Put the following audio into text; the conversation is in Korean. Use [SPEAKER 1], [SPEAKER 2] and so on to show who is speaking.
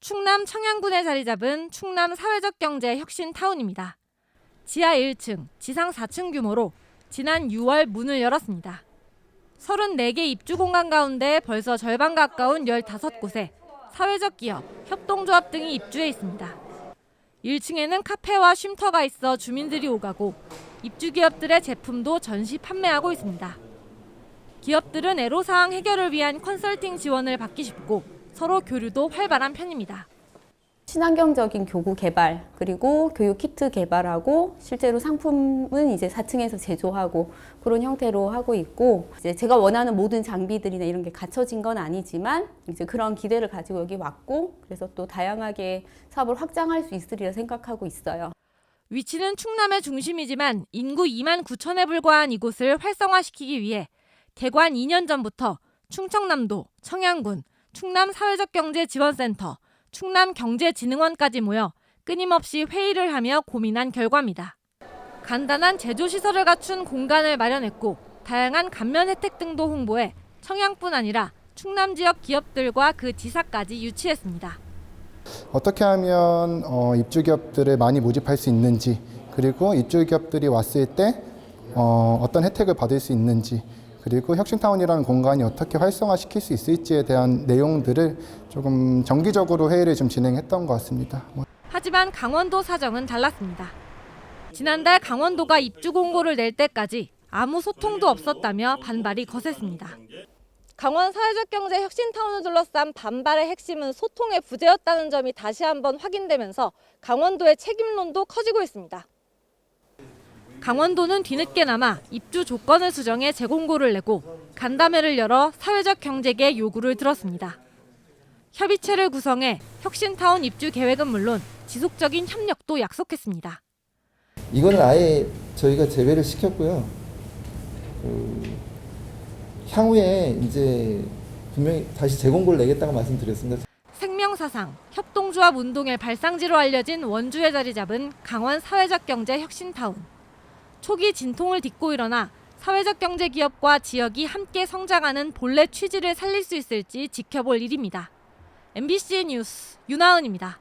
[SPEAKER 1] 충남 청양군에 자리 잡은 충남 사회적 경제 혁신 타운입니다. 지하 1층, 지상 4층 규모로 지난 6월 문을 열었습니다. 34개 입주 공간 가운데 벌써 절반 가까운 15곳에 사회적 기업, 협동조합 등이 입주해 있습니다. 1층에는 카페와 쉼터가 있어 주민들이 오가고 입주 기업들의 제품도 전시 판매하고 있습니다. 기업들은 애로사항 해결을 위한 컨설팅 지원을 받기 쉽고 서로 교류도 활발한 편입니다.
[SPEAKER 2] 친환경적인 교구 개발 그리고 교육 키트 개발하고 실제로 상품은 이제 4층에서 제조하고 그런 형태로 하고 있고 이제 제가 원하는 모든 장비들이나 이런 게 갖춰진 건 아니지만 이제 그런 기대를 가지고 여기 왔고 그래서 또 다양하게 사업을 확장할 수 있으리라 생각하고 있어요.
[SPEAKER 1] 위치는 충남의 중심이지만 인구 2만 9천에 불과한 이곳을 활성화시키기 위해 개관 2년 전부터 충청남도, 청양군, 충남 사회적 경제 지원센터, 충남 경제진흥원까지 모여 끊임없이 회의를 하며 고민한 결과입니다. 간단한 제조 시설을 갖춘 공간을 마련했고 다양한 감면 혜택 등도 홍보해 청양뿐 아니라 충남 지역 기업들과 그 지사까지 유치했습니다.
[SPEAKER 3] 어떻게 하면 어, 입주 기업들을 많이 모집할 수 있는지 그리고 입주 기업들이 왔을 때 어, 어떤 혜택을 받을 수 있는지 그리고 혁신타운이라는 공간이 어떻게 활성화시킬 수 있을지에 대한 내용들을 조금 정기적으로 회의를 좀 진행했던 것 같습니다. 뭐
[SPEAKER 1] 하지만 강원도 사정은 달랐습니다. 지난달 강원도가 입주 공고를 낼 때까지 아무 소통도 없었다며 반발이 거셌습니다. 강원 사회적 경제 혁신타운을 둘러싼 반발의 핵심은 소통의 부재였다는 점이 다시 한번 확인되면서 강원도의 책임론도 커지고 있습니다. 강원도는 뒤늦게나마 입주 조건을 수정해 재공고를 내고 간담회를 열어 사회적 경제계 요구를 들었습니다. 협의체를 구성해 혁신타운 입주 계획은 물론 지속적인 협력도 약속했습니다.
[SPEAKER 4] 이거는 아예 저희가 제외를 시켰고요. 그 향후에 이제 분명히 다시 재공고를 내겠다고 말씀드렸습니다.
[SPEAKER 1] 생명사상, 협동조합 운동의 발상지로 알려진 원주에 자리 잡은 강원 사회적 경제 혁신타운. 초기 진통을 딛고 일어나 사회적 경제 기업과 지역이 함께 성장하는 본래 취지를 살릴 수 있을지 지켜볼 일입니다. MBC 뉴스 윤하은입니다.